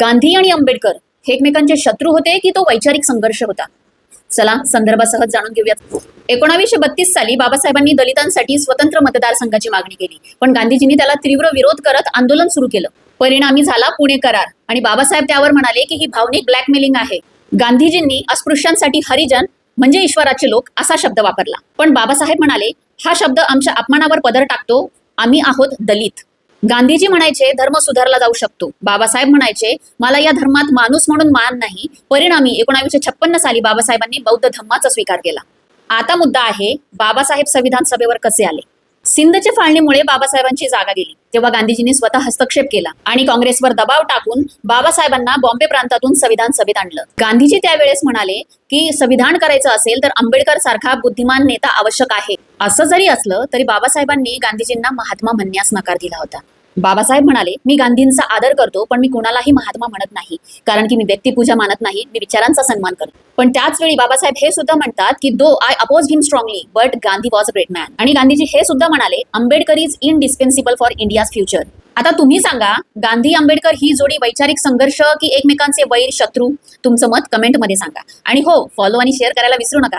गांधी आणि आंबेडकर हे एकमेकांचे शत्रू होते की तो वैचारिक संघर्ष होता? चला संदर्भासह जाणून घेऊयात. एकोणावीसशे बत्तीस साली बाबासाहेबांनी दलितांसाठी स्वतंत्र मतदारसंघाची मागणी केली. पण गांधीजींनी त्याला तीव्र विरोध करत आंदोलन सुरू केलं. परिणामी झाला पुणे करार. आणि बाबासाहेब त्यावर म्हणाले की ही भावनिक ब्लॅकमेलिंग आहे. गांधीजींनी अस्पृश्यांसाठी हरिजन म्हणजे ईश्वराचे लोक असा शब्द वापरला. पण बाबासाहेब म्हणाले हा शब्द आमच्या अपमानावर पदर टाकतो. आम्ही आहोत दलित. गांधीजी म्हणायचे धर्म सुधारला जाऊ शकतो. बाबासाहेब म्हणायचे मला या धर्मात माणूस म्हणून मान नाही. परिणामी एकोणावीसशे छप्पन्न साली बाबासाहेबांनी बौद्ध धम्माचा स्वीकार केला. आता मुद्दा आहे बाबासाहेब संविधान सभेवर कसे आले? सिंधच्या फाळणीमुळे बाबासाहेबांची जागा गेली. तेव्हा गांधीजींनी स्वतः हस्तक्षेप केला आणि काँग्रेसवर दबाव टाकून बाबासाहेबांना बॉम्बे प्रांतातून संविधान सभेत आणलं. गांधीजी त्यावेळेस म्हणाले की संविधान करायचं असेल तर आंबेडकर सारखा बुद्धिमान नेता आवश्यक आहे. असं जरी असलं तरी बाबासाहेबांनी गांधीजींना महात्मा म्हणण्यास नकार दिला होता. बाबासाहेब म्हणाले मी गांधींचा आदर करतो पण मी कुणालाही महात्मा म्हणत नाही कारण की मी व्यक्तिपूजा मानत नाही मी विचारांचा सन्मान करतो. पण त्याच वेळी बाबासाहेब हे सुद्धा म्हणतात की though I oppose him strongly but Gandhi was a great man आणि गांधीजी हे सुद्धा म्हणाले Ambedkar is indispensable for India's future आता तुम्ही सांगा गांधी आंबेडकर ही जोडी वैचारिक संघर्ष की एकमेकांचे वैर शत्रू? तुमचं मत कमेंटमध्ये सांगा. आणि हो फॉलो आणि शेअर करायला विसरू नका.